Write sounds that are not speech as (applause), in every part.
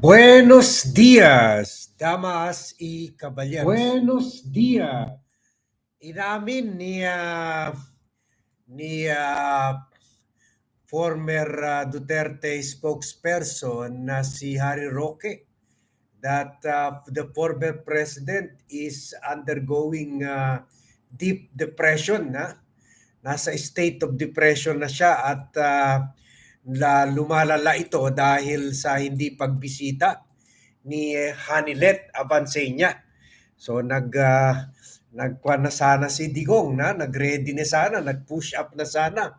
Buenos días, damas y caballeros. Buenos días. Inamin ni ah, ni ah, former ah, Duterte spokesperson na si Harry Roque that ah, the former president is undergoing ah, deep depression na nasa state of depression na siya at ah, la, lumalala ito dahil sa hindi pagbisita ni Hanilet Avancenia. So nag uh, nagkuha na sana si Digong na, nag-ready na sana, nag-push up na sana.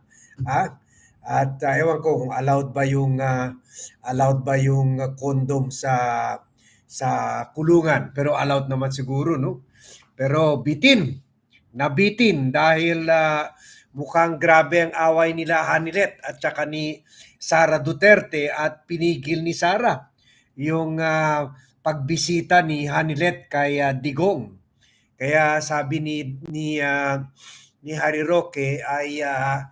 Ha? At uh, ewan ko kung allowed ba yung uh, allowed ba yung condom sa sa kulungan, pero allowed naman siguro no. Pero bitin, nabitin dahil uh, mukhang grabe ang away nila Hanilet at saka ni Sara Duterte at pinigil ni Sara yung uh, pagbisita ni Hanilet kay uh, Digong. Kaya sabi ni ni uh, ni Harry Roque ay uh,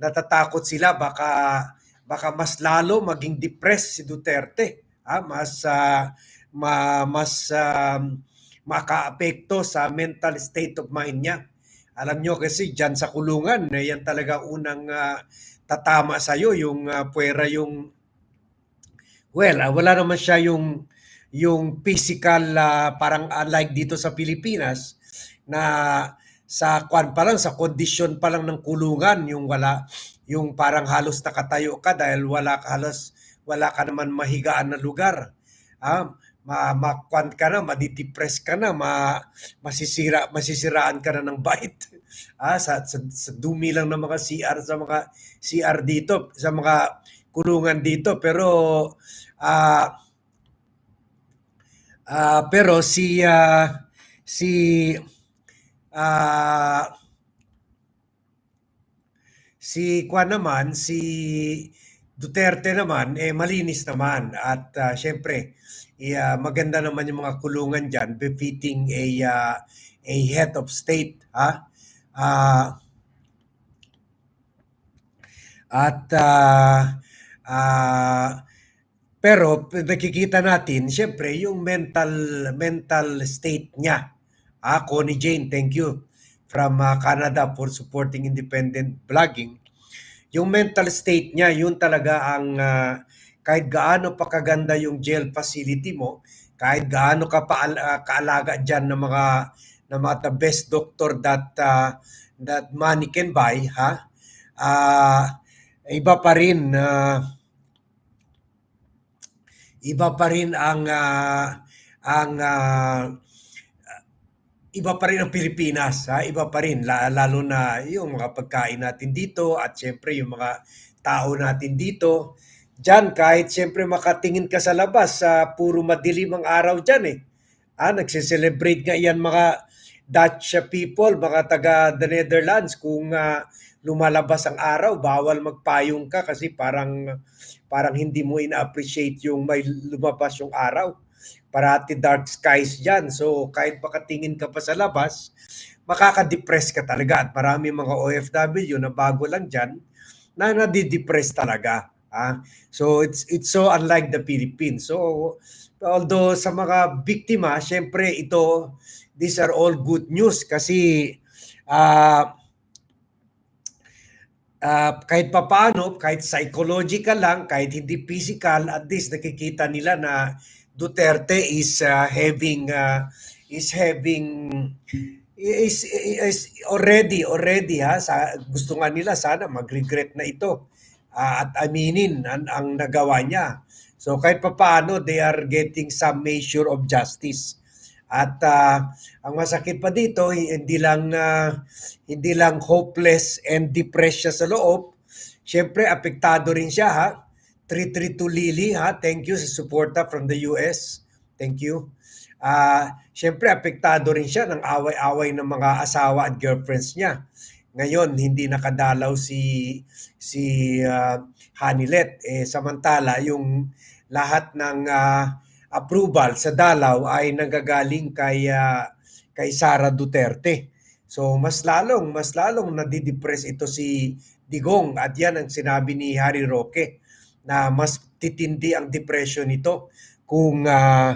natatakot sila baka baka mas lalo maging depressed si Duterte. Ah, mas uh, ma, mas uh, makaapekto sa mental state of mind niya. Alam nyo kasi dyan sa kulungan, eh, yan talaga unang uh, tatama sa'yo, yung uh, puwera yung, well, uh, wala naman siya yung, yung physical, uh, parang unlike dito sa Pilipinas, na sa kwan pa lang, sa kondisyon pa lang ng kulungan, yung wala, yung parang halos nakatayo ka dahil wala ka halos, wala ka naman mahigaan na lugar. Ah, ma makwan ka na, madidepress ka na, ma masisira masisiraan ka na ng bait. Ah, sa, sa, sa dumi lang ng mga CR sa mga CR dito, sa mga kulungan dito, pero ah uh, pero si uh, si uh, si Kwan naman, si Duterte naman, eh malinis naman. At uh, syempre, uh, maganda naman yung mga kulungan dyan, befitting a, uh, a head of state. Ha? Uh, at uh, uh, pero nakikita natin, syempre, yung mental mental state niya. Ah, Connie Jane, thank you from uh, Canada for supporting independent blogging yung mental state niya, yun talaga ang uh, kahit gaano pa kaganda yung jail facility mo, kahit gaano ka pa uh, kaalaga diyan ng mga ng mga the best doctor that uh, that money can buy, ha? Uh, iba pa rin uh, iba pa rin ang uh, ang uh, iba pa rin ang Pilipinas, ha? iba pa rin, lalo na yung mga pagkain natin dito at syempre yung mga tao natin dito. Diyan, kahit syempre makatingin ka sa labas, sa uh, puro madilim ang araw diyan eh. Ah, nagse-celebrate nga yan mga Dutch people, mga taga the Netherlands, kung uh, lumalabas ang araw, bawal magpayong ka kasi parang parang hindi mo ina-appreciate yung may lumabas yung araw parati dark skies dyan. So kahit makatingin ka pa sa labas, makaka-depress ka talaga. At marami mga OFW na bago lang dyan na nadidepress talaga. Ah, so it's it's so unlike the Philippines. So although sa mga biktima, syempre ito these are all good news kasi uh, uh, kahit papaano, kahit psychological lang, kahit hindi physical, at least nakikita nila na Duterte is uh, having uh, is having is, is already already ha sa gusto nga nila sana mag-regret na ito uh, at aminin ang, ang nagawa niya. So kahit papaano they are getting some measure of justice. At uh, ang masakit pa dito hindi lang uh, hindi lang hopeless and depressed siya sa loob. Siyempre apektado rin siya ha 332 Lily, ha? Thank you sa suporta from the US. Thank you. Uh, Siyempre, apektado rin siya ng away-away ng mga asawa at girlfriends niya. Ngayon, hindi nakadalaw si si uh, Hanilet. Eh, samantala, yung lahat ng uh, approval sa dalaw ay nanggagaling kay, uh, kay Sara Duterte. So, mas lalong, mas lalong nadidepress ito si Digong at yan ang sinabi ni Harry Roque na mas titindi ang depression nito kung eh,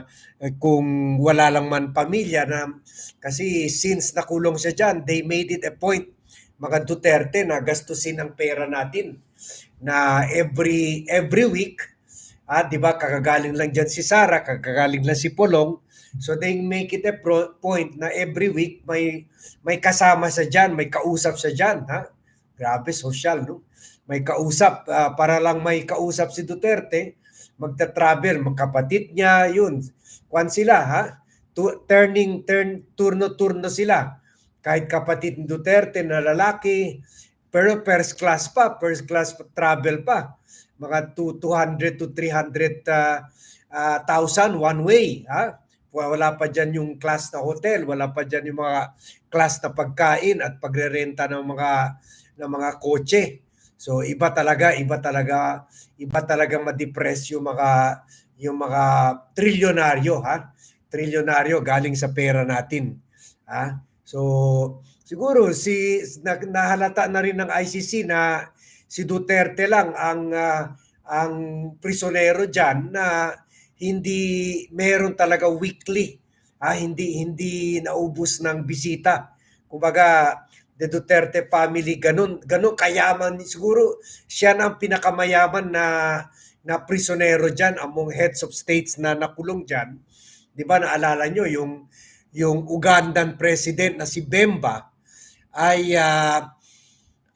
kung wala lang man pamilya na kasi since nakulong siya dyan, they made it a point mga Duterte na gastusin ang pera natin na every every week ah, 'di ba kakagaling lang diyan si Sara, kakagaling lang si Polong. So they make it a pro- point na every week may may kasama sa diyan, may kausap sa diyan, ha? Grabe social, no? May kausap ah, para lang may kausap si Duterte, magta-travel, magkapatid niya, yun. Kwan sila, ha? Tu- turning turn turno-turno sila. Kahit kapatid ni Duterte na lalaki, pero first class pa, first class travel pa. Mga two- 200 to 300 ah, ah, thousand one way, ha? Wala pa dyan yung class na hotel, wala pa dyan yung mga class na pagkain at pagrerenta ng mga ng mga kotse. So iba talaga, iba talaga, iba talaga ma-depress yung mga yung mga trilyonaryo ha. Trilyonaryo galing sa pera natin. Ha? So siguro si na, nahalata na rin ng ICC na si Duterte lang ang ah, ang prisonero diyan na hindi meron talaga weekly ah hindi hindi naubos ng bisita. Kumbaga the Duterte family ganun ganun kayaman siguro siya na ang pinakamayaman na na prisonero diyan among heads of states na nakulong diyan. 'Di ba naalala nyo yung yung Ugandan president na si Bemba ay ah,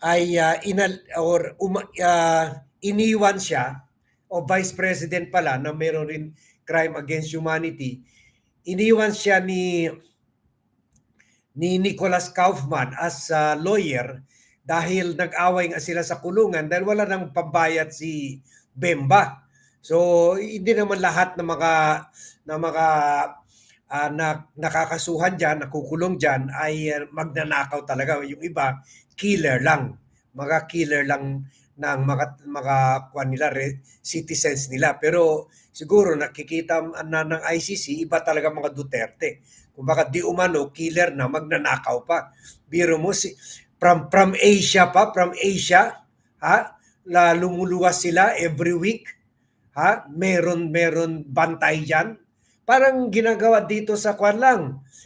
ay ah, inal or uma, ah, iniwan siya o vice president pala na meron rin crime against humanity iniwan siya ni ni Nicholas Kaufman as a lawyer dahil nag-away nga sila sa kulungan dahil wala nang pambayad si Bemba. So hindi naman lahat ng mga na mga ah, na nakakasuhan diyan, nakukulong diyan ay ah, magnanakaw talaga. Yung iba killer lang. Mga killer lang ng mga mga kwan nila re- citizens nila. Pero siguro nakikita na ng ICC iba talaga mga Duterte. Kung baka di umano killer na magnanakaw pa. Biro mo si from from Asia pa from Asia ha? La lumuluwas sila every week ha? Meron meron bantay diyan parang ginagawa dito sa kwan lang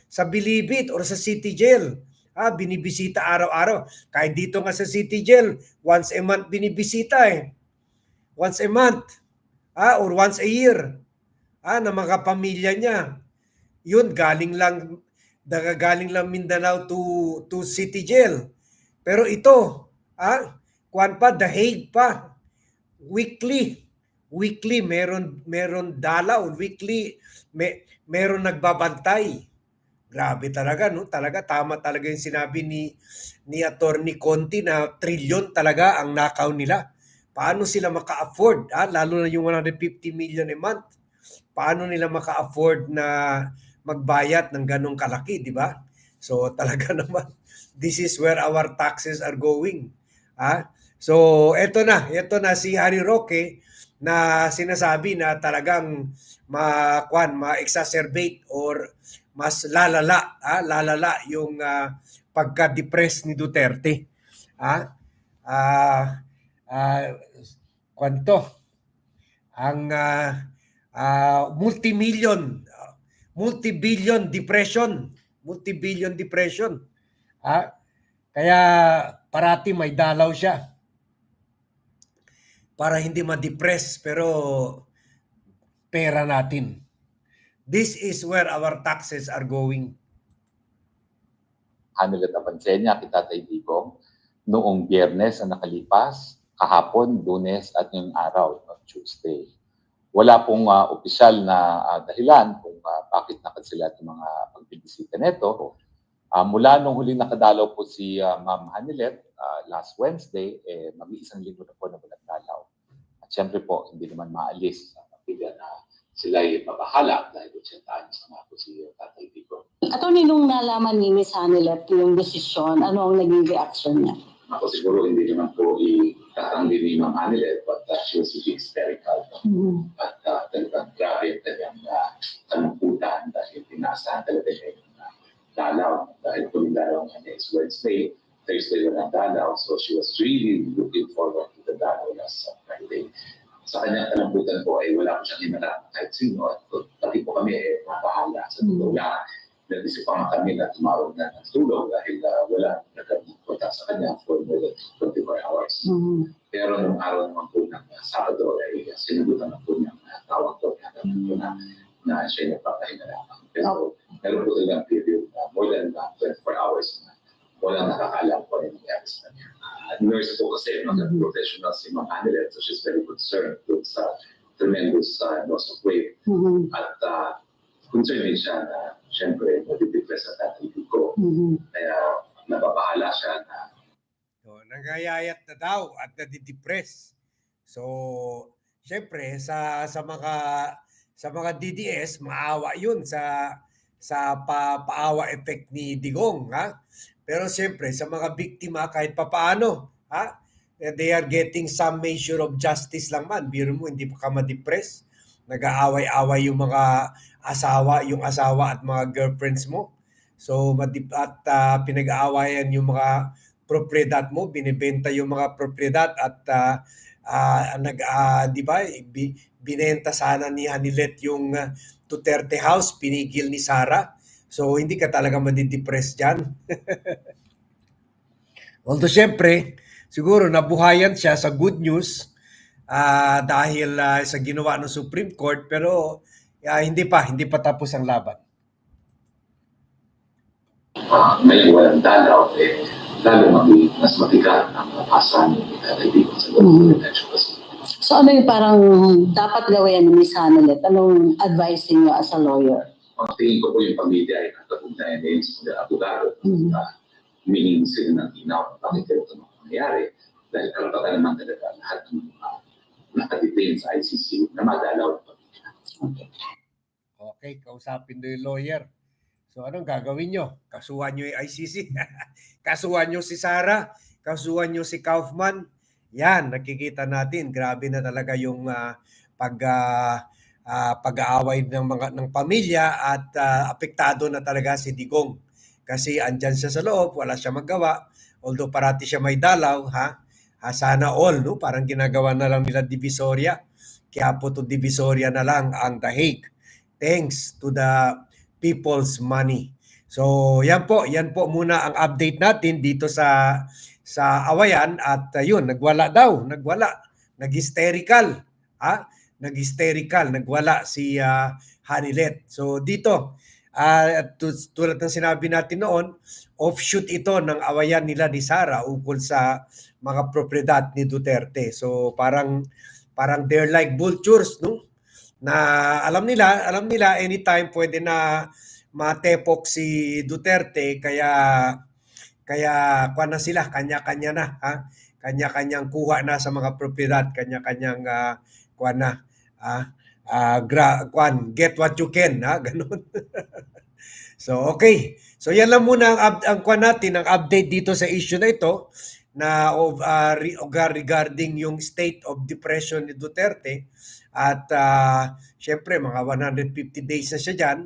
sa Bilibid or sa City Jail Ah, binibisita araw-araw. Kahit dito nga sa City Jail, once a month binibisita eh. Once a month. Ah, or once a year. Ah, na mga pamilya niya. Yun, galing lang, daga galing lang Mindanao to, to City Jail. Pero ito, ah, kwan pa, The Hague pa. Weekly. Weekly, meron, meron dalaw. Weekly, may, meron nagbabantay. Grabe talaga, no? Talaga, tama talaga yung sinabi ni, ni Attorney Conti na trilyon talaga ang nakaw nila. Paano sila maka-afford? Ah? Lalo na yung 150 million a month. Paano nila maka-afford na magbayad ng ganong kalaki, di ba? So (laughs) talaga naman, this is where our taxes are going. Ah? So eto na, eto na si Harry Roque na sinasabi na talagang ma-kwan, ma-exacerbate or mas lalala, ah, lalala yung ah, pagka-depress ni Duterte. Ah, ah, ah, kwanto? Ang ah, ah, multi-million, multi-billion depression, multi-billion depression. Ah, kaya parati may dalaw siya para hindi ma-depress pero pera natin. This is where our taxes are going. Hamlet Avancenia, Kitatay Digong, noong biyernes na nakalipas, kahapon, lunes at ngayong araw, no, Tuesday. Wala pong ah, opisyal na ah, dahilan kung ah, bakit nakansila ang mga pagbibisita nito. Ah, mula nung huli nakadalaw po si ah, Ma'am Hanilet ah, last Wednesday, eh, mag-iisang linggo na po na walang dalaw. At syempre po, hindi naman maalis sa kapila na sila ay mabahala dahil 80 anos na nga po si Tatay Digong. Attorney, nung nalaman ni Miss Hanilet yung desisyon, ano ang naging reaction niya? Ako siguro hindi naman po itatanggi ni Ma'am Anilet, but uh, she was really hysterical. Mhm. At uh, talagang grabe talagang uh, kalungkutan dahil pinaasahan talaga siya yung uh, dalaw. Dahil po yung dalaw nga next Wednesday, Thursday walang dalaw. So she was really looking forward to the dalaw last Friday. Sa kanyang kalambutan po ay wala po siyang hinala kahit sino at pati po kami eh, bahala sa totoo lang. Nag-isip pa nga kami na tumawag na ng tulong dahil uh, wala nagkapunta sa kanya for more than 24 hours. Mhm. Pero nung araw naman po ng uh, Sabado ay sinagutan na po niya na tawag ko na po na, na siya nagpapahinga lamang. Pero meron po talagang period na more than uh, 24 hours na walang nakakaalam po rin nangyari sa kanya. Nurse po kasi, mga Mhm. professional si Ma'am Annalette, so she's very concerned dun sa tremendous uh, loss of weight. Mhm. At uh, concerned din siya na siyempre nadidepress at tatay ko. Mhm. Kaya napapahala siya na So, nangayayat na daw at nadidepress. So, syempre sa sa mga sa mga DDS, maawa 'yun sa sa pa, paawa effect ni Digong, ha? Pero syempre sa mga biktima kahit papaano, ha? eh, They are getting some measure of justice lang man. Biro mo hindi pa ka ma-depress. Nag-aaway-away yung mga asawa, yung asawa at mga girlfriends mo. So, at ah, pinag-aawayan yung mga propriedad mo, binibenta yung mga propriedad at ah, ah, nag ah, 'di ba? Bi- binenta sana ni Hanilet yung ah, Duterte House, pinigil ni Sara. So hindi ka talaga madidepress diyan. (laughs) Although syempre, siguro nabuhayan siya sa good news ah, dahil ah, sa ginawa ng Supreme Court pero ah, hindi pa, hindi pa tapos ang laban. uh, ngayon walang dalaw, eh, lalo maging mas mabigat ang pasan ni Digong sa detention facility. So ano yung parang dapat gawin ni Miss Hanelet? Anong advice niyo as a lawyer? Ang tingin ko po yung pamilya ay nagkapugnayan din sa mga abogado. Mhm. Uh, meaning sila ng inaw, bakit ito nangyayari? Dahil karapatan naman talaga lahat ng mga nakadetain sa ICC na madalaw ang pamilya. Okay. Okay, kausapin do yung lawyer. So anong gagawin nyo? Kasuhan nyo yung ICC. (laughs) kasuhan nyo si Sara. Kasuhan nyo si Kaufman. Yan, nakikita natin. Grabe na talaga yung ah, pag ah, ah, pag-aaway ng mga ng pamilya at ah, apektado na talaga si Digong. Kasi andyan siya sa loob, wala siya magawa. Although parati siya may dalaw, ha? ha sana all, no? Parang ginagawa na lang nila Divisoria. Kaya po to Divisoria na lang ang The Hague thanks to the people's money. So, yan po, yan po muna ang update natin dito sa sa awayan at uh, yun, nagwala daw, nagwala, nag-hysterical, ha? Nag-hysterical, nagwala si uh, Hanilet. So, dito, uh, tu- tulad ng sinabi natin noon, offshoot ito ng awayan nila ni Sara ukol sa mga propriedad ni Duterte. So, parang parang they're like vultures, no? na alam nila, alam nila anytime pwede na matepok si Duterte kaya kaya kuha na sila kanya-kanya na ha kanya-kanyang kuha na sa mga propiedad kanya-kanyang uh, kuha na ah ah, gra, kuhan, get what you can ha? (laughs) Ganun. So okay. So yan lang muna ang, ang kuha natin ang update dito sa issue na ito na of uh, re- regarding yung state of depression ni Duterte. At uh, syempre mga 150 days na siya diyan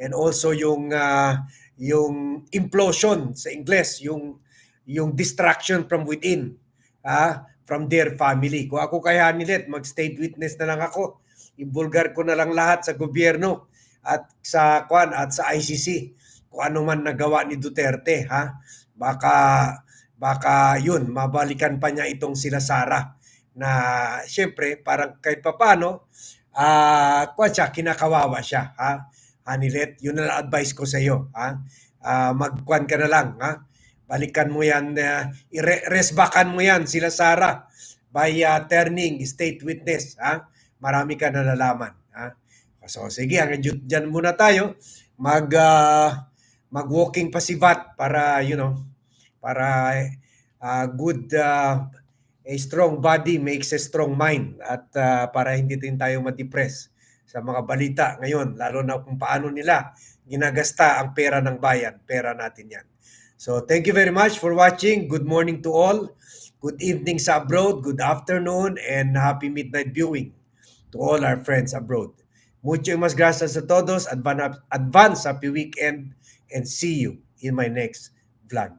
and also yung ah, yung implosion sa Ingles yung yung distraction from within. Ah from their family. Kung ako kaya nilet mag state witness na lang ako. Ibulgar ko na lang lahat sa gobyerno at sa kwan at sa ICC kung ano man nagawa ni Duterte ha? Baka baka yun mabalikan pa niya itong sila Sara na syempre parang kahit papano ah kwan siya kinakawawa siya ha? Hanilet yun na lang advice ko sa iyo ha? Ah, magkwan ka na lang ha balikan mo yan uh, resbakan mo yan sila Sara by ah, turning state witness ha? Marami ka na nalaman ha? So sige hanggang dyan- muna tayo. Mag ah, mag walking pa si Vat para you know para ah, good ah, a strong body makes a strong mind at ah, para hindi din tayo ma-depress sa mga balita ngayon lalo na kung paano nila ginagasta ang pera ng bayan pera natin yan so thank you very much for watching. Good morning to all. Good evening sa abroad. Good afternoon and happy midnight viewing to all our friends abroad. Mucho mas gracias a todos. Advance, happy weekend and see you in my next vlog